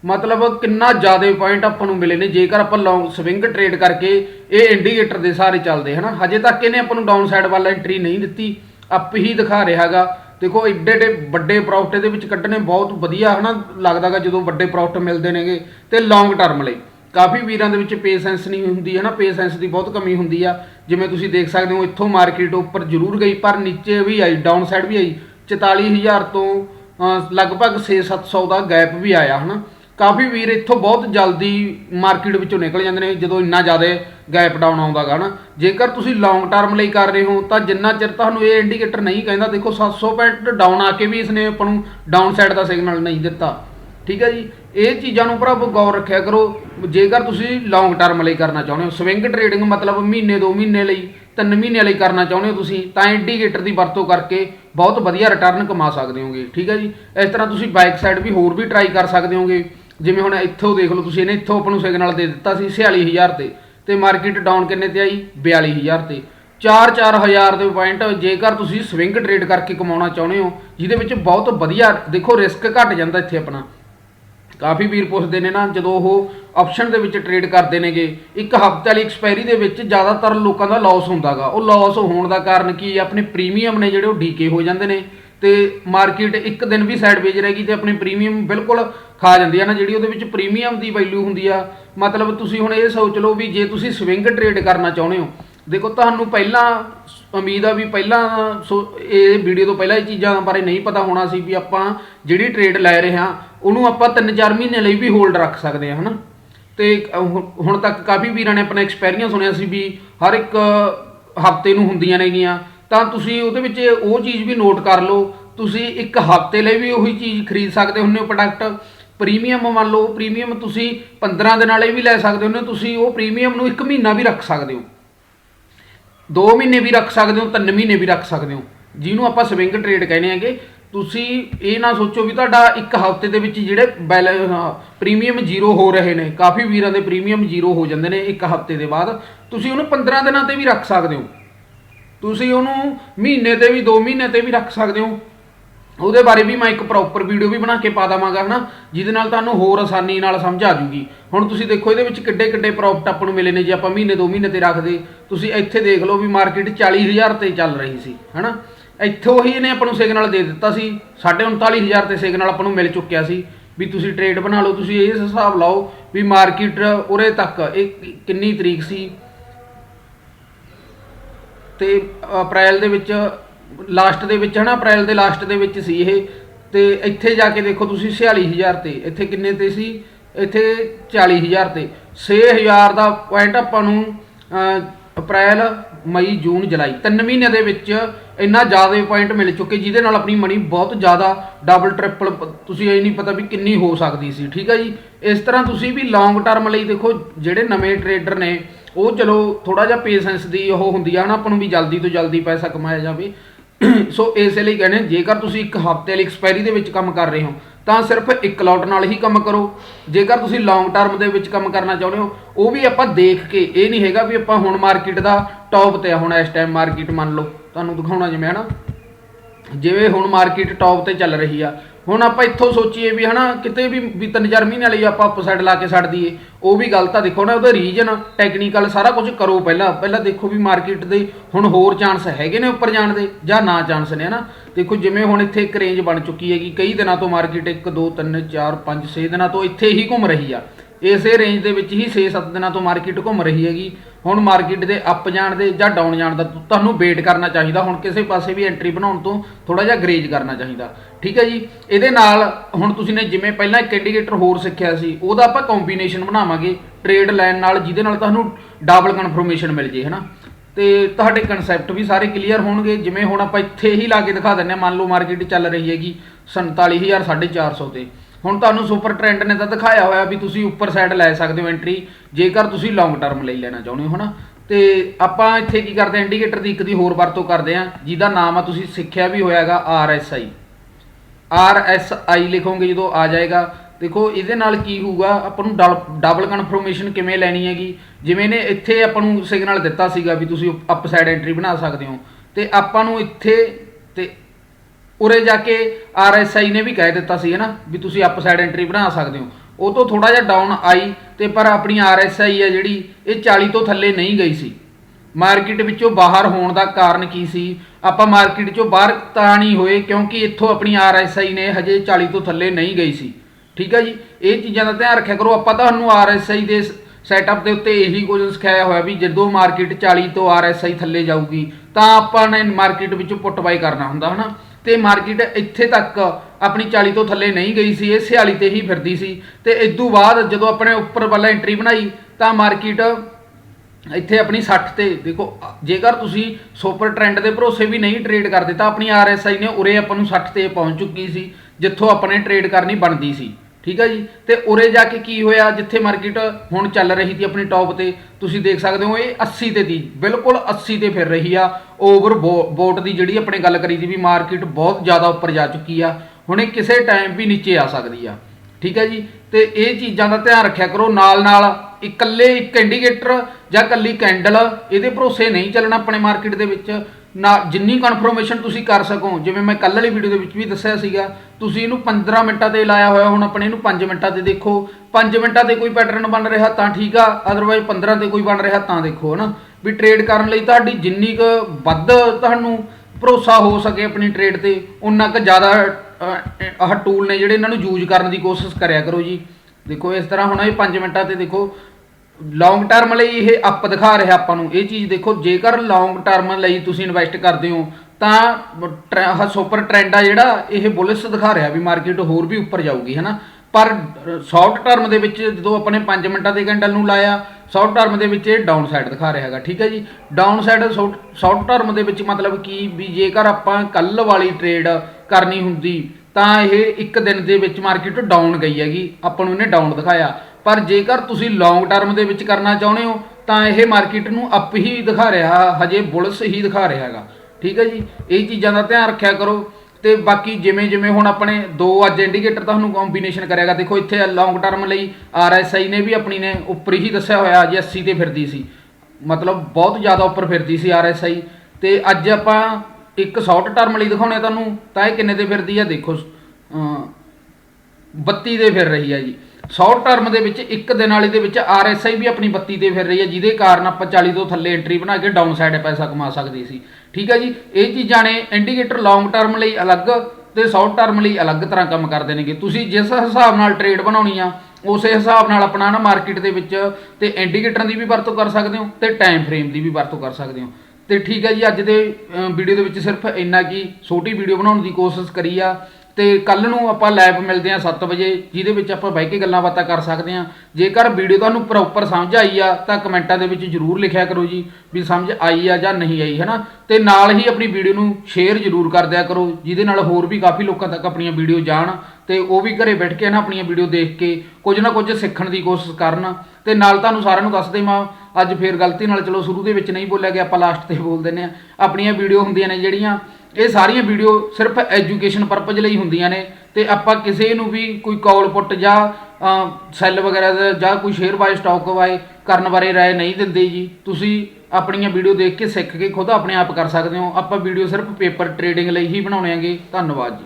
ਮਤਲਬ ਕਿੰਨਾ ਜ਼ਿਆਦਾ ਪੁਆਇੰਟ ਆਪਾਂ ਨੂੰ ਮਿਲੇ ਨੇ। ਜੇਕਰ ਆਪਾਂ ਲੌਂਗ ਸਵਿੰਗ ਟ੍ਰੇਡ ਕਰਕੇ ਇਹ ਇੰਡੀਕੇਟਰ ਦੇ ਸਾਰੇ ਚੱਲਦੇ, ਹਨਾ? ਹਜੇ ਤੱਕ ਇਹਨੇ ਆਪਾਂ ਨੂੰ ਡਾਊਨ ਸਾਈਡ ਵੱਲ ਐਂਟਰੀ ਨਹੀਂ ਦਿੱਤੀ। ਅਪ ਹੀ ਦਿਖਾ ਰਿਹਾਗਾ ਦੇਖੋ, ਏਡੇ ਏਡੇ ਵੱਡੇ ਪ੍ਰੋਫਿਟ ਇਹਦੇ ਵਿੱਚ ਕੱਢਣੇ ਬਹੁਤ ਵਧੀਆ, ਹਨਾ? ਲੱਗਦਾਗਾ ਜਦੋਂ ਵੱਡੇ ਪ੍ਰੋਫਿਟ ਮਿਲਦੇ ਨੇਗੇ ਤੇ ਲੌਂਗ ਟਰਮ ਲਈ। ਕਾਫੀ ਵੀਰਾਂ ਦੇ ਵਿੱਚ ਪੇਸ਼ੈਂਸ ਨਹੀਂ ਹੁੰਦੀ ਹੈ ਨਾ ਪੇਸ਼ੈਂਸ ਦੀ ਬਹੁਤ ਕਮੀ ਹੁੰਦੀ ਆ। ਜਿਵੇਂ ਤੁਸੀਂ ਦੇਖ ਸਕਦੇ ਹੋ ਇੱਥੋਂ ਮਾਰਕੀਟ ਉੱਪਰ ਜ਼ਰੂਰ ਗਈ ਪਰ ਨੀਚੇ ਵੀ ਆਈ ਡਾਊਨ ਸਾਈਡ ਵੀ ਆਈ। 44000 ਤੋਂ ਅਹ, ਲਗਭਗ 6-700 ਦਾ ਗੈਪ ਵੀ ਆਇਆ ਹਨਾ? ਕਾਫੀ ਵੀਰ ਇੱਥੋਂ ਬਹੁਤ ਜਲਦੀ ਮਾਰਕੀਟ ਵਿੱਚੋਂ ਨਿਕਲ ਜਾਂਦੇ ਨੇ ਜਦੋਂ ਇੰਨਾ ਜ਼ਿਆਦਾ ਗੈਪ ਡਾਊਨ ਆਉਂਦਾਗਾ ਨਾ ਜੇਕਰ ਤੁਸੀਂ ਲੌਂਗ ਟਰਮ ਲਈ ਕਰ ਰਹੇ ਹੋ ਤਾਂ ਜਿੰਨਾ ਚਿਰ ਤੁਹਾਨੂੰ ਇਹ ਇੰਡੀਕੇਟਰ ਨਹੀਂ ਕਹਿੰਦਾ ਦੇਖੋ 700 ਪੁਆਇੰਟ ਡਾਊਨ ਆ ਕੇ ਵੀ ਇਸਨੇ ਆਪਾਂ ਨੂੰ ਡਾਊਨ ਸਾਈਡ ਦਾ ਸਿਗਨਲ ਨਹੀਂ ਦਿੱਤਾ। ਠੀਕ ਹੈ ਜੀ? ਇਹ ਚੀਜ਼ਾਂ ਨੂੰ ਭਰਾ ਗੌਰ ਰੱਖਿਆ ਕਰੋ। ਜੇਕਰ ਤੁਸੀਂ ਲੌਂਗ ਟਰਮ ਲਈ ਕਰਨਾ ਚਾਹੁੰਦੇ ਹੋ ਸਵਿੰਗ ਟ੍ਰੇਡਿੰਗ ਮਤਲਬ ਮਹੀਨੇ 2 ਮਹੀਨੇ ਲਈ 3 ਮਹੀਨੇ ਲਈ ਕਰਨਾ ਚਾਹੁੰਦੇ ਹੋ ਤੁਸੀਂ, ਤਾਂ ਇੰਡੀਕੇਟਰ ਦੀ ਵਰਤੋਂ ਕਰਕੇ ਬਹੁਤ ਵਧੀਆ ਰਿਟਰਨ ਕਮਾ ਸਕਦੇ ਹੋਗੇ। ਠੀਕ ਹੈ ਜੀ? ਇਸ ਤਰ੍ਹਾਂ ਤੁਸੀਂ ਬਾਈਕ ਸਾਈਡ ਵੀ ਹੋਰ ਵੀ ਟਰਾਈ ਕਰ ਸਕਦੇ ਹੋਗੇ। ਜਿਵੇਂ ਹੁਣ ਇੱਥੋਂ ਦੇਖ ਲਓ, ਤੁਸੀਂ ਇਹਨੇ ਇੱਥੋਂ ਆਪਾਂ ਨੂੰ ਸਿਗਨਲ ਦੇ ਦਿੱਤਾ ਸੀ 46000 ਤੇ ਤੇ ਮਾਰਕੀਟ ਡਾਊਨ ਕਿੰਨੇ ਤੇ ਆਈ? 42000 ਤੇ। 4-4000 ਦੇ ਪੁਆਇੰਟ ਜੇਕਰ ਤੁਸੀਂ ਸਵਿੰਗ ਟ੍ਰੇਡ ਕਰਕੇ ਕਮਾਉਣਾ ਚਾਹੁੰਦੇ ਹੋ, ਜਿਹਦੇ ਵਿੱਚ ਬਹੁਤ ਵਧੀਆ, ਦੇਖੋ ਰਿਸਕ ਘਟ ਜਾਂਦਾ ਇੱਥੇ ਆਪਣਾ। ਕਾਫੀ ਵੀਰ ਪੁੱਛਦੇ ਨੇ ਨਾ, ਜਦੋਂ ਉਹ ਆਪਸ਼ਨ ਦੇ ਵਿੱਚ ਟ੍ਰੇਡ ਕਰਦੇ ਨੇਗੇ, ਇੱਕ ਹਫ਼ਤੇ ਵਾਲੀ ਐਕਸਪਾਇਰੀ ਦੇ ਵਿੱਚ ਜ਼ਿਆਦਾਤਰ ਲੋਕਾਂ ਦਾ ਲਾਸ ਹੁੰਦਾਗਾ। ਉਹ ਲਾਸ ਹੋਣ ਦਾ ਕਾਰਨ ਕੀ ਹੈ? ਆਪਣੇ ਪ੍ਰੀਮੀਅਮ ਨੇ ਜਿਹੜੇ ਉਹ ਡੀਕੇ ਹੋ ਜਾਂਦੇ ਨੇ ਤੇ ਮਾਰਕੀਟ ਇੱਕ ਦਿਨ ਵੀ ਸਾਈਡ ਵੇਜ ਰਹੇਗੀ ਤੇ ਆਪਣੇ ਪ੍ਰੀਮੀਅਮ ਬਿਲਕੁਲ ਖਾ ਜਾਂਦੀ ਆ ਨਾ, ਜਿਹੜੀ ਉਹਦੇ ਵਿੱਚ ਪ੍ਰੀਮੀਅਮ ਦੀ ਵੈਲਿਊ ਹੁੰਦੀ ਆ। ਮਤਲਬ ਤੁਸੀਂ ਹੁਣ ਇਹ ਸੋਚ ਲਓ ਵੀ ਜੇ ਤੁਸੀਂ ਸਵਿੰਗ ਟ੍ਰੇਡ ਕਰਨਾ ਚਾਹੁੰਦੇ ਹੋ, ਦੇਖੋ ਤੁਹਾਨੂੰ ਪਹਿਲਾਂ ਉਮੀਦ ਆ ਵੀ ਪਹਿਲਾਂ ਸੋ ਇਹ ਵੀਡੀਓ ਤੋਂ ਪਹਿਲਾਂ ਇਹ ਚੀਜ਼ਾਂ ਬਾਰੇ ਨਹੀਂ ਪਤਾ ਹੋਣਾ ਸੀ ਵੀ ਆਪਾਂ ਜਿਹੜੀ ਟ੍ਰੇਡ ਲੈ ਰਹੇ ਹਾਂ, ਉਹਨੂੰ ਆਪਾਂ 3-4 ਮਹੀਨੇ ਲਈ ਵੀ ਹੋਲਡ ਰੱਖ ਸਕਦੇ ਹਾਂ, ਹਨਾ? ਤੇ ਹੁਣ ਹੁਣ ਤੱਕ ਕਾਫੀ ਵੀਰਾਂ ਨੇ ਆਪਣਾ ਐਕਸਪੀਰੀਅੰਸ ਸੁਣਿਆ ਸੀ ਵੀ ਹਰ ਇੱਕ ਹਫ਼ਤੇ ਨੂੰ ਹੁੰਦੀਆਂ ਨੇਗੀਆਂ ਤਾਂ ਤੁਸੀਂ ਉਹਦੇ ਵਿੱਚ ਉਹ ਚੀਜ਼ ਵੀ ਨੋਟ ਕਰ ਲਓ, ਤੁਸੀਂ ਇੱਕ ਹਫ਼ਤੇ ਲਈ ਵੀ ਉਹੀ ਚੀਜ਼ ਖਰੀਦ ਸਕਦੇ ਹੁੰਦੇ ਹੋ ਪ੍ਰੋਡਕਟ ਪ੍ਰੀਮੀਅਮ ਮੰਨ ਲਓ ਪ੍ਰੀਮੀਅਮ ਤੁਸੀਂ 15 ਦਿਨਾਂ ਲਈ ਵੀ ਲੈ ਸਕਦੇ ਹੁੰਦੇ ਹੋ, ਤੁਸੀਂ ਉਹ ਪ੍ਰੀਮੀਅਮ ਨੂੰ ਇੱਕ ਮਹੀਨਾ ਵੀ ਰੱਖ ਸਕਦੇ ਹੋ। 2 ਮਹੀਨੇ ਵੀ ਰੱਖ ਸਕਦੇ ਹੋ 3 ਮਹੀਨੇ ਵੀ ਰੱਖ ਸਕਦੇ ਹੋ। ਜਿਹਨੂੰ ਆਪਾਂ ਸਵਿੰਗ ਟ੍ਰੇਡ ਕਹਿੰਦੇ ਆਂਗੇ ਤੁਸੀਂ ਇਹ ਨਾ ਸੋਚੋ ਵੀ ਤੁਹਾਡਾ ਇੱਕ ਹਫ਼ਤੇ ਦੇ ਵਿੱਚ ਜਿਹੜੇ ਪ੍ਰੀਮੀਅਮ ਜ਼ੀਰੋ ਹੋ ਰਹੇ ਨੇ, ਕਾਫੀ ਵੀਰਾਂ ਦੇ ਪ੍ਰੀਮੀਅਮ ਜ਼ੀਰੋ ਹੋ ਜਾਂਦੇ ਨੇ ਇੱਕ ਹਫ਼ਤੇ ਦੇ ਬਾਅਦ, ਤੁਸੀਂ ਉਹਨੂੰ 15 ਦਿਨਾਂ ਤੇ ਵੀ ਰੱਖ ਸਕਦੇ ਹੋ। ਤੁਸੀਂ ਉਹਨੂੰ ਮਹੀਨੇ ਤੇ ਵੀ 2 ਮਹੀਨੇ ਤੇ ਵੀ ਰੱਖ ਸਕਦੇ ਹੋ। ਉਹਦੇ ਬਾਰੇ ਵੀ ਮੈਂ ਇੱਕ ਪ੍ਰੋਪਰ ਵੀਡੀਓ ਵੀ ਬਣਾ ਕੇ ਪਾ ਦਵਾਂਗਾ, ਹਨਾ? ਜਿਹਦੇ ਨਾਲ ਤੁਹਾਨੂੰ ਹੋਰ ਆਸਾਨੀ ਨਾਲ ਸਮਝ ਆ ਜੂਗੀ। ਹੁਣ ਤੁਸੀਂ ਦੇਖੋ, ਇਹਦੇ ਵਿੱਚ ਕਿੱਡੇ ਕਿੱਡੇ ਪ੍ਰੋਫਿਟ ਆਪਾਂ ਨੂੰ ਮਿਲੇ ਨੇ ਜੇ ਆਪਾਂ ਮਹੀਨੇ ਦੋ ਮਹੀਨੇ ਤੇ ਰੱਖਦੇ। ਤੁਸੀਂ ਇੱਥੇ ਦੇਖ ਲਓ ਵੀ ਮਾਰਕੀਟ 40000 ਤੇ ਚੱਲ ਰਹੀ ਸੀ, ਹਨਾ? ਇੱਥੋਂ ਹੀ ਇਹਨੇ ਆਪਾਂ ਨੂੰ ਸਿਗਨਲ ਦੇ ਦਿੱਤਾ ਸੀ। 39000 ਤੇ ਸਿਗਨਲ ਆਪਾਂ ਨੂੰ ਮਿਲ ਚੁੱਕਿਆ ਸੀ। ਵੀ ਤੁਸੀਂ ਟ੍ਰੇਡ ਬਣਾ ਲਓ, ਤੁਸੀਂ ਇਸ ਹਿਸਾਬ ਲਾਓ ਵੀ ਮਾਰਕੀਟ ਉਰੇ ਤੱਕ, ਇਹ ਕਿੰਨੀ ਤਰੀਕ ਸੀ? ਤੇ ਅਪ੍ਰੈਲ ਦੇ ਵਿੱਚ ਲਾਸਟ ਦੇ ਵਿੱਚ, ਹਨਾ, ਅਪ੍ਰੈਲ ਦੇ ਲਾਸਟ ਦੇ ਵਿੱਚ ਸੀ ਇਹ। ਤੇ ਇੱਥੇ ਜਾ ਕੇ ਦੇਖੋ ਤੁਸੀਂ 46000 ਤੇ, ਇੱਥੇ ਕਿੰਨੇ ਤੇ ਸੀ? ਇੱਥੇ 40000 ਤੇ। 6000 ਦਾ ਪੁਆਇੰਟ ਆਪਾਂ ਨੂੰ ਅਪ੍ਰੈਲ, ਮਈ, ਜੂਨ, ਜੁਲਾਈ, ਤਿੰਨ ਮਹੀਨੇ ਦੇ ਵਿੱਚ ਇੰਨਾ ਜ਼ਿਆਦਾ ਪੁਆਇੰਟ ਮਿਲ ਚੁੱਕੇ, ਜਿਹਦੇ ਨਾਲ ਆਪਣੀ ਮਨੀ ਬਹੁਤ ਜ਼ਿਆਦਾ ਡਬਲ ਟ੍ਰਿਪਲ ਤੁਸੀਂ ਇਹ ਨਹੀਂ ਪਤਾ ਵੀ ਕਿੰਨੀ ਹੋ ਸਕਦੀ ਸੀ, ਠੀਕ ਹੈ ਜੀ? ਇਸ ਤਰ੍ਹਾਂ ਤੁਸੀਂ ਵੀ ਲੌਂਗ ਟਰਮ ਲਈ ਦੇਖੋ, ਜਿਹੜੇ ਨਵੇਂ ਟ੍ਰੇਡਰ ਨੇ, ਉਹ ਚਲੋ ਥੋੜਾ ਜਿਹਾ ਪੇਸ਼ੈਂਸ ਦੀ ਉਹ ਹੁੰਦੀ ਆ ਨਾ ਆਪਾਂ ਨੂੰ ਵੀ ਜਲਦੀ ਤੋਂ ਜਲਦੀ ਪੈਸਾ ਕਮਾਇਆ ਜਾਵੇ। ਸੋ ਇਸੇ ਲਈ ਕਹਿੰਦੇ ਜੇਕਰ ਤੁਸੀਂ ਇੱਕ ਹਫ਼ਤੇ ਵਾਲੀ ਐਕਸਪਾਇਰੀ ਦੇ ਵਿੱਚ ਕੰਮ ਕਰ ਰਹੇ ਹੋ, ਤਾਂ ਸਿਰਫ ਇੱਕ ਲੌਟ ਨਾਲ ਹੀ ਕੰਮ ਕਰੋ। ਜੇਕਰ ਤੁਸੀਂ ਲੌਂਗ ਟਰਮ ਦੇ ਵਿੱਚ ਕੰਮ ਕਰਨਾ ਚਾਹੁੰਦੇ ਹੋ, ਉਹ ਵੀ ਆਪਾਂ ਦੇਖ ਕੇ, ਇਹ ਨਹੀਂ ਹੈਗਾ ਵੀ ਆਪਾਂ ਹੁਣ ਮਾਰਕੀਟ ਦਾ ਟੌਪ ਤੇ ਆ, ਹੁਣ ਇਸ ਟਾਈਮ ਮਾਰਕੀਟ ਮੰਨ ਲਓ। ਤੁਹਾਨੂੰ ਦਿਖਾਉਣਾ ਜਿਵੇਂ, ਹਨਾ? ਜਿਵੇਂ ਹੁਣ ਮਾਰਕੀਟ ਟੌਪ ਤੇ ਚੱਲ ਰਹੀ ਆ ਹੁਣ ਆਪਾਂ ਇੱਥੋਂ ਸੋਚੀਏ ਵੀ ਹਨਾ, ਕਿਤੇ ਵੀ ਵੀ ਤਿੰਨ ਚਾਰ ਮਹੀਨੇ ਲਈ ਆਪਾਂ ਅਪਸਾਈਡ ਲਾ ਕੇ ਛੱਡ ਦਈਏ, ਉਹ ਵੀ ਗਲਤ ਆ ਦੇਖੋ ਨਾ, ਉਹਦਾ ਰੀਜਨ ਟੈਕਨੀਕਲ ਸਾਰਾ ਕੁਝ ਕਰੋ ਪਹਿਲਾਂ ਪਹਿਲਾਂ ਦੇਖੋ ਵੀ ਮਾਰਕੀਟ ਦੇ ਹੁਣ ਹੋਰ ਚਾਂਸ ਹੈਗੇ ਨੇ ਉੱਪਰ ਜਾਣ ਦੇ ਜਾਂ ਨਾ ਚਾਂਸ ਨੇ ਹਨਾ। ਦੇਖੋ ਜਿਵੇਂ ਹੁਣ ਇੱਥੇ ਇੱਕ ਰੇਂਜ ਬਣ ਚੁੱਕੀ ਹੈਗੀ, ਕਈ ਦਿਨਾਂ ਤੋਂ ਮਾਰਕੀਟ 1 2 3 4 5 6 ਦਿਨਾਂ ਤੋਂ ਇੱਥੇ ਹੀ ਘੁੰਮ ਰਹੀ ਆ। ਇਸੇ ਰੇਂਜ ਦੇ ਵਿੱਚ ਹੀ 6-7 ਦਿਨਾਂ ਤੋਂ ਮਾਰਕੀਟ ਘੁੰਮ ਰਹੀ ਹੈਗੀ। ਹੁਣ ਮਾਰਕੀਟ ਦੇ ਅਪ ਜਾਣ ਦੇ ਜਾਂ ਡਾਊਨ ਜਾਣ ਦਾ ਤੁਹਾਨੂੰ ਵੇਟ ਕਰਨਾ ਚਾਹੀਦਾ। ਹੁਣ ਕਿਸੇ ਪਾਸੇ ਵੀ ਐਂਟਰੀ ਬਣਾਉਣ ਤੋਂ ਥੋੜਾ ਜਿਹਾ ਗਰੇਜ ਕਰਨਾ ਚਾਹੀਦਾ। ਠੀਕ ਹੈ ਜੀ? ਇਹਦੇ ਨਾਲ ਹੁਣ ਤੁਸੀਂ ਨੇ ਜਿਵੇਂ ਪਹਿਲਾਂ ਇੱਕ ਇੰਡੀਕੇਟਰ ਹੋਰ ਸਿੱਖਿਆ ਸੀ, ਉਹਦਾ ਆਪਾਂ ਕੰਬੀਨੇਸ਼ਨ ਬਣਾਵਾਂਗੇ। ਟ੍ਰੇਡ ਲਾਈਨ ਨਾਲ ਜਿਹਦੇ ਨਾਲ ਤੁਹਾਨੂੰ ਡਬਲ ਕਨਫਰਮੇਸ਼ਨ ਮਿਲ ਜੇ, ਹਨਾ? ਤੇ ਤੁਹਾਡੇ ਕਨਸੈਪਟ ਵੀ ਸਾਰੇ ਕਲੀਅਰ ਹੋਣਗੇ। ਜਿਵੇਂ ਹੁਣ ਆਪਾਂ ਇੱਥੇ ਹੀ ਲਾ ਕੇ ਦਿਖਾ ਦਿੰਨੇ ਆ ਮੰਨ ਲਓ ਮਾਰਕੀਟ ਚੱਲ ਰਹੀ ਹੈਗੀ 47000 450 ਤੇ। ਹੁਣ ਤੁਹਾਨੂੰ ਸੁਪਰ ਟ੍ਰੈਂਡ ਨੇ ਤਾਂ ਦਿਖਾਇਆ ਹੋਇਆ ਵੀ ਤੁਸੀਂ ਉੱਪਰ ਸਾਈਡ ਲੈ ਸਕਦੇ ਹੋ ਐਂਟਰੀ ਜੇਕਰ ਤੁਸੀਂ ਲੌਂਗ ਟਰਮ ਲਈ ਲੈਣਾ ਚਾਹੁੰਦੇ ਹੋ ਹਨਾ। ਤੇ ਆਪਾਂ ਇੱਥੇ ਕੀ ਕਰਦੇ ਆ ਇੰਡੀਕੇਟਰ ਦੀ ਇੱਕ ਦੀ ਹੋਰ ਵਰਤੋਂ ਕਰਦੇ ਆ ਜਿਹਦਾ ਨਾਮ ਆ ਤੁਸੀਂ ਸਿੱਖਿਆ ਵੀ ਹੋਇਆਗਾ RSI RSI ਲਿਖੋਗੇ ਜਦੋਂ ਆ ਜਾਏਗਾ। ਦੇਖੋ, ਇਹਦੇ ਨਾਲ ਕੀ ਹੋਊਗਾ, ਆਪਾਂ ਨੂੰ ਡਬਲ ਕਨਫਰਮੇਸ਼ਨ ਕਿਵੇਂ ਲੈਣੀ ਹੈਗੀ? ਜਿਵੇਂ ਨੇ ਇੱਥੇ ਆਪਾਂ ਨੂੰ ਸਿਗਨਲ ਦਿੱਤਾ ਸੀਗਾ ਵੀ ਤੁਸੀਂ ਅਪ ਸਾਈਡ ਐਂਟਰੀ ਬਣਾ ਸਕਦੇ ਹੋ। ਤੇ ਆਪਾਂ ਨੂੰ ਇੱਥੇ, ਤੇ ਉਰੇ ਜਾ ਕੇ RSI ਨੇ ਵੀ ਕਹਿ ਦਿੱਤਾ ਸੀ ਹਨਾ ਵੀ ਤੁਸੀਂ ਅਪ ਸਾਈਡ ਐਂਟਰੀ ਬਣਾ ਸਕਦੇ ਹੋ। ਉਹ ਤੋਂ ਥੋੜਾ ਜਿਹਾ ਡਾਊਨ ਆਈ ਤੇ ਪਰ ਆਪਣੀ RSI ਹੈ ਜਿਹੜੀ, ਇਹ 40 ਤੋਂ ਥੱਲੇ ਨਹੀਂ ਗਈ ਸੀ। ਮਾਰਕੀਟ ਵਿੱਚੋਂ ਬਾਹਰ ਹੋਣ ਦਾ ਕਾਰਨ ਕੀ ਸੀ? ਆਪਾਂ ਮਾਰਕੀਟ ਚੋਂ ਬਾਹਰ ਤਾਂ ਨਹੀਂ ਹੋਏ, ਕਿਉਂਕਿ ਇੱਥੋਂ ਆਪਣੀ RSI ਨੇ ਹਜੇ 40 ਤੋਂ ਥੱਲੇ ਨਹੀਂ ਗਈ ਸੀ। ਠੀਕ ਹੈ ਜੀ? ਇਹ ਚੀਜ਼ਾਂ ਦਾ ਧਿਆਨ ਰੱਖਿਆ ਕਰੋ, ਆਪਾਂ ਤੁਹਾਨੂੰ RSI ਦੇ ਸੈਟਅਪ ਦੇ ਉੱਤੇ ਇਹੀ ਕੁਝ ਸਿਖਾਇਆ ਹੋਇਆ ਵੀ ਜਦੋਂ ਮਾਰਕੀਟ 40 ਤੋਂ RSI ਥੱਲੇ ਜਾਊਗੀ, ਤਾਂ ਆਪਾਂ ਨੇ ਮਾਰਕੀਟ ਵਿੱਚੋਂ ਪੁੱਟ ਬਾਈ ਕਰਨਾ ਹੁੰਦਾ ਹਨਾ ਤੇ ਮਾਰਕੀਟ ਇੱਥੇ ਤੱਕ ਆਪਣੀ 40 ਤੋਂ ਥੱਲੇ ਨਹੀਂ ਗਈ ਸੀ, ਇਹ 46 ਤੇ ਹੀ ਫਿਰਦੀ ਸੀ। ਤੇ ਤੋਂ ਬਾਅਦ ਜਦੋਂ ਆਪਣੇ ਉੱਪਰ ਵਾਲਾ ਐਂਟਰੀ ਬਣਾਈ, ਤਾਂ ਮਾਰਕੀਟ ਇੱਥੇ ਆਪਣੀ 60 ਤੇ, ਦੇਖੋ, ਜੇਕਰ ਤੁਸੀਂ ਸੁਪਰ ਟ੍ਰੈਂਡ ਦੇ ਭਰੋਸੇ ਵੀ ਨਹੀਂ ਟ੍ਰੇਡ ਕਰਦੇ, ਤਾਂ ਆਪਣੀ RSI ਨੇ ਉਰੇ ਆਪਾਂ ਨੂੰ 60 ਤੇ ਪਹੁੰਚ ਚੁੱਕੀ ਸੀ, ਜਿੱਥੋਂ ਆਪਣੇ ਟ੍ਰੇਡ ਕਰਨੀ ਬਣਦੀ ਸੀ। ਠੀਕ ਹੈ ਜੀ? ਤੇ ਉਰੇ ਜਾ ਕੇ ਕੀ ਹੋਇਆ? ਜਿੱਥੇ ਮਾਰਕੀਟ ਹੁਣ ਚੱਲ ਰਹੀ ਸੀ ਆਪਣੀ ਟੌਪ ਤੇ, ਤੁਸੀਂ ਦੇਖ ਸਕਦੇ ਹੋ ਇਹ 80 ਤੇ ਦੀ ਬਿਲਕੁਲ 80 ਤੇ ਫਿਰ ਰਹੀ ਆ। ਓਵਰ ਬੋਟ ਦੀ ਜਿਹੜੀ ਆਪਣੇ ਗੱਲ ਕਰੀ ਸੀ ਵੀ ਮਾਰਕੀਟ ਬਹੁਤ ਜ਼ਿਆਦਾ ਉੱਪਰ ਜਾ ਚੁੱਕੀ ਆ, ਹੁਣ ਇਹ ਕਿਸੇ ਟਾਈਮ ਵੀ ਨੀਚੇ ਆ ਸਕਦੀ ਆ। ਠੀਕ ਹੈ ਜੀ? ਤੇ ਇਹ ਚੀਜ਼ਾਂ ਦਾ ਧਿਆਨ ਰੱਖਿਆ ਕਰੋ ਨਾਲ ਨਾਲ ਇਕੱਲੇ ਇੱਕ ਇੰਡੀਕੇਟਰ ਜਾਂ ਇਕੱਲੀ ਕੈਂਡਲ ਇਹਦੇ ਭਰੋਸੇ ਨਹੀਂ ਚੱਲਣਾ ਆਪਣੇ ਮਾਰਕੀਟ ਦੇ ਵਿੱਚ। ਨਾ ਜਿੰਨੀ ਕਨਫਰਮੇਸ਼ਨ ਤੁਸੀਂ ਕਰ ਸਕੋ। ਜਿਵੇਂ ਮੈਂ ਕੱਲ੍ਹ ਵਾਲੀ ਵੀਡੀਓ ਦੇ ਵਿੱਚ ਵੀ ਦੱਸਿਆ ਸੀਗਾ, ਤੁਸੀਂ ਇਹਨੂੰ 15 ਮਿੰਟਾਂ ਤੇ ਲਾਇਆ ਹੋਇਆ, ਹੁਣ ਆਪਣੇ ਇਹਨੂੰ 5 ਮਿੰਟਾਂ ਤੇ ਦੇਖੋ। 5 ਮਿੰਟਾਂ ਤੇ ਕੋਈ ਪੈਟਰਨ ਬਣ ਰਿਹਾ ਤਾਂ ਠੀਕ ਆ ਅਦਰਵਾਈਜ਼ 15 ਤੇ ਕੋਈ ਬਣ ਰਿਹਾ ਤਾਂ ਦੇਖੋ, ਹਨਾ? ਵੀ ਟ੍ਰੇਡ ਕਰਨ ਲਈ ਤੁਹਾਡੀ ਜਿੰਨੀ ਕੁ ਵੱਧ ਤੁਹਾਨੂੰ ਭਰੋਸਾ ਹੋ ਸਕੇ ਆਪਣੀ ਟ੍ਰੇਡ ਤੇ ਉਨਾ ਕੁ ਜ਼ਿਆਦਾ ਆਹ ਟੂਲ ਨੇ ਜਿਹੜੇ ਇਹਨਾਂ ਨੂੰ ਯੂਜ਼ ਕਰਨ ਦੀ ਕੋਸ਼ਿਸ਼ ਕਰਿਆ ਕਰੋ ਜੀ। ਦੇਖੋ, ਇਸ ਤਰ੍ਹਾਂ ਹੁਣ ਇਹ 5 ਮਿੰਟਾਂ ਤੇ ਦੇਖੋ ਲੌਂਗ ਟਰਮ ਲਈ ਇਹ ਅਪ ਦਿਖਾ ਰਿਹਾ ਆਪਾਂ ਨੂੰ। ਇਹ ਚੀਜ਼ ਦੇਖੋ, ਜੇਕਰ ਲੌਂਗ ਟਰਮ ਲਈ ਤੁਸੀਂ ਇਨਵੈਸਟ ਕਰਦੇ ਹੋ, ਤਾਂ ਟਰੈ- ਆਹ ਸੁਪਰ ਟ੍ਰੈਂਡ ਆ ਜਿਹੜਾ, ਇਹ ਬੁਲਿਸ ਦਿਖਾ ਰਿਹਾ ਵੀ ਮਾਰਕੀਟ ਹੋਰ ਵੀ ਉੱਪਰ ਜਾਊਗੀ, ਹਨਾ? ਪਰ ਸ਼ਾਰਟ ਟਰਮ ਦੇ ਵਿੱਚ ਜਦੋਂ ਆਪਾਂ ਨੇ 5 ਮਿੰਟਾਂ ਦੇ ਕੈਂਡਲ ਨੂੰ ਲਾਇਆ ਸ਼ਾਰਟ ਟਰਮ ਦੇ ਵਿੱਚ ਇਹ ਡਾਊਨ ਸਾਈਡ ਦਿਖਾ ਰਿਹਾ ਹੈਗਾ, ਠੀਕ ਹੈ ਜੀ? ਡਾਊਨ ਸਾਈਡ ਸ਼ਾਰਟ ਟਰਮ ਦੇ ਵਿੱਚ ਮਤਲਬ ਕੀ ਵੀ ਜੇਕਰ ਆਪਾਂ ਕੱਲ ਵਾਲੀ ਟ੍ਰੇਡ ਕਰਨੀ ਹੁੰਦੀ, ਤਾਂ ਇਹ ਇੱਕ ਦਿਨ ਦੇ ਵਿੱਚ ਮਾਰਕੀਟ ਡਾਊਨ ਗਈ ਹੈਗੀ, ਆਪਾਂ ਨੂੰ ਇਹਨੇ ਡਾਊਨ ਦਿਖਾਇਆ। ਪਰ ਜੇਕਰ ਤੁਸੀਂ ਲੌਂਗ ਟਰਮ ਦੇ ਵਿੱਚ ਕਰਨਾ ਚਾਹੁੰਦੇ ਹੋ, ਤਾਂ ਇਹ ਮਾਰਕੀਟ ਨੂੰ ਅਪ ਹੀ ਦਿਖਾ ਰਿਹਾ, ਹਜੇ ਬੁਲਸ ਹੀ ਦਿਖਾ ਰਿਹਾ ਹੈਗਾ। ਠੀਕ ਹੈ ਜੀ? ਇਹ ਚੀਜ਼ਾਂ ਦਾ ਧਿਆਨ ਰੱਖਿਆ ਕਰੋ। ਤੇ ਬਾਕੀ ਜਿਵੇਂ ਜਿਵੇਂ ਹੁਣ ਆਪਣੇ ਦੋ ਅੱਜ ਇੰਡੀਕੇਟਰ ਤੁਹਾਨੂੰ ਕੰਬੀਨੇਸ਼ਨ ਕਰਿਆਗਾ, ਦੇਖੋ ਇੱਥੇ ਲੌਂਗ ਟਰਮ ਲਈ RSI ਨੇ ਵੀ ਆਪਣੀ ਨੇ ਉੱਪਰ ਹੀ ਦੱਸਿਆ ਹੋਇਆ, ਅੱਜ 80 ਤੇ ਫਿਰਦੀ ਸੀ। ਮਤਲਬ ਬਹੁਤ ਜ਼ਿਆਦਾ ਉੱਪਰ ਫਿਰਦੀ ਸੀ RSI ਤੇ ਅੱਜ ਆਪਾਂ ਇੱਕ ਸ਼ਾਰਟ ਟਰਮ ਲਈ ਦਿਖਾਉਣੇ ਤੁਹਾਨੂੰ, ਤਾਂ ਇਹ ਕਿੰਨੇ ਤੇ ਫਿਰਦੀ ਆ? ਦੇਖੋ ਅਮ 32 ਦੇ ਫਿਰ ਰਹੀ ਹੈ ਜੀ। ਸ਼ਾਰਟ ਟਰਮ ਦੇ ਵਿੱਚ ਇੱਕ ਦਿਨ ਵਾਲੇ ਦੇ ਵਿੱਚ RSI ਵੀ ਆਪਣੀ 32 ਤੇ ਫਿਰ ਰਹੀ ਹੈ, ਜਿਹਦੇ ਕਾਰਨ ਆਪਾਂ 40 ਤੋਂ ਥੱਲੇ ਐਂਟਰੀ ਬਣਾ ਕੇ ਡਾਊਨ ਸਾਈਡ ਪੈਸਾ ਕਮਾ ਸਕਦੇ ਸੀ। ਠੀਕ ਹੈ ਜੀ? ਇਹ ਚੀਜ਼ਾਂ ਨੇ ਇੰਡੀਕੇਟਰ ਲੌਂਗ ਟਰਮ ਲਈ ਅਲੱਗ ਤੇ ਸ਼ਾਰਟ ਟਰਮ ਲਈ ਅਲੱਗ ਤਰ੍ਹਾਂ ਕੰਮ ਕਰਦੇ ਨੇਗੇ। ਤੁਸੀਂ ਜਿਸ ਹਿਸਾਬ ਨਾਲ ਟ੍ਰੇਡ ਬਣਾਉਣੀ ਆ, ਉਸੇ ਹਿਸਾਬ ਨਾਲ ਆਪਣਾ ਨਾ ਮਾਰਕੀਟ ਦੇ ਵਿੱਚ ਤੇ ਇੰਡੀਕੇਟਰਾਂ ਦੀ ਵੀ ਵਰਤੋਂ ਕਰ ਸਕਦੇ ਹੋ ਤੇ ਟਾਈਮ ਫਰੇਮ ਦੀ ਵੀ ਵਰਤੋਂ ਕਰ ਸਕਦੇ ਹੋ। ਤੇ ਠੀਕ ਹੈ ਜੀ, ਅੱਜ ਦੇ ਵੀਡੀਓ ਦੇ ਵਿੱਚ ਸਿਰਫ ਇੰਨਾ ਕੀ ਛੋਟੀ ਵੀਡੀਓ ਬਣਾਉਣ ਦੀ ਕੋਸ਼ਿਸ਼ ਕਰੀ ਆ। ਤੇ ਕੱਲ ਨੂੰ ਆਪਾਂ ਲਾਈਵ ਮਿਲਦੇ ਹਾਂ 7 ਵਜੇ, ਜਿਹਦੇ ਵਿੱਚ ਆਪਾਂ ਬਹਿ ਕੇ ਗੱਲਾਂ ਬਾਤਾਂ ਕਰ ਸਕਦੇ ਹਾਂ। ਜੇਕਰ ਵੀਡੀਓ ਤੁਹਾਨੂੰ ਪ੍ਰੋਪਰ ਸਮਝ ਆਈ ਆ, ਤਾਂ ਕਮੈਂਟਾਂ ਦੇ ਵਿੱਚ ਜਰੂਰ ਲਿਖਿਆ ਕਰੋ ਜੀ ਵੀ ਸਮਝ ਆਈ ਆ ਜਾਂ ਨਹੀਂ ਆਈ, ਹੈਨਾ? ਤੇ ਨਾਲ ਹੀ ਆਪਣੀ ਵੀਡੀਓ ਨੂੰ ਸ਼ੇਅਰ ਜਰੂਰ ਕਰ ਦਿਆ ਕਰੋ, ਜਿਹਦੇ ਨਾਲ ਹੋਰ ਵੀ ਕਾਫੀ ਲੋਕਾਂ ਤੱਕ ਆਪਣੀਆਂ ਵੀਡੀਓ ਜਾਣ ਤੇ ਉਹ ਵੀ ਘਰੇ ਬੈਠ ਕੇ ਨਾ ਆਪਣੀਆਂ ਵੀਡੀਓ ਦੇਖ ਕੇ ਕੁਝ ਨਾ ਕੁਝ ਸਿੱਖਣ ਦੀ ਕੋਸ਼ਿਸ਼ ਕਰਨ। ਤੇ ਨਾਲ ਤੁਹਾਨੂੰ ਸਾਰਿਆਂ ਨੂੰ ਦੱਸ ਦੇਵਾਂ, ਅੱਜ ਫੇਰ ਗਲਤੀ ਨਾਲ ਚਲੋ ਸ਼ੁਰੂ ਦੇ ਵਿੱਚ ਨਹੀਂ ਬੋਲਿਆ ਗਿਆ, ਆਪਾਂ ਲਾਸਟ ਤੇ ਬੋਲ ਦਿੰਨੇ ਆ ਆਪਣੀਆਂ ਵੀਡੀਓ ਹੁੰਦੀਆਂ ਨੇ ਜਿਹੜੀਆਂ ਇਹ ਸਾਰੀਆਂ ਵੀਡੀਓ ਸਿਰਫ ਐਜੂਕੇਸ਼ਨ ਪਰਪਸ ਲਈ ਹੁੰਦੀਆਂ ਨੇ ਤੇ ਆਪਾਂ ਕਿਸੇ ਨੂੰ ਵੀ ਕੋਈ ਕਾਲ ਪੁੱਟ ਜਾਂ ਸੈੱਲ ਵਗੈਰਾ ਦਾ ਜਾਂ ਕੋਈ ਸ਼ੇਅਰ ਬਾਏ ਸਟਾਕ ਬਾਏ ਕਰਨ ਬਾਰੇ ਰਾਏ ਨਹੀਂ ਦਿੰਦੇ ਜੀ। ਤੁਸੀਂ ਆਪਣੀਆਂ ਵੀਡੀਓ ਦੇਖ ਕੇ ਸਿੱਖ ਕੇ ਖੁਦ ਆਪਣੇ ਆਪ ਕਰ ਸਕਦੇ ਹੋ। ਆਪਾਂ ਵੀਡੀਓ ਸਿਰਫ ਪੇਪਰ ਟ੍ਰੇਡਿੰਗ ਲਈ ਹੀ ਬਣਾਉਣੇ ਆਂਗੇ। ਧੰਨਵਾਦ ਜੀ।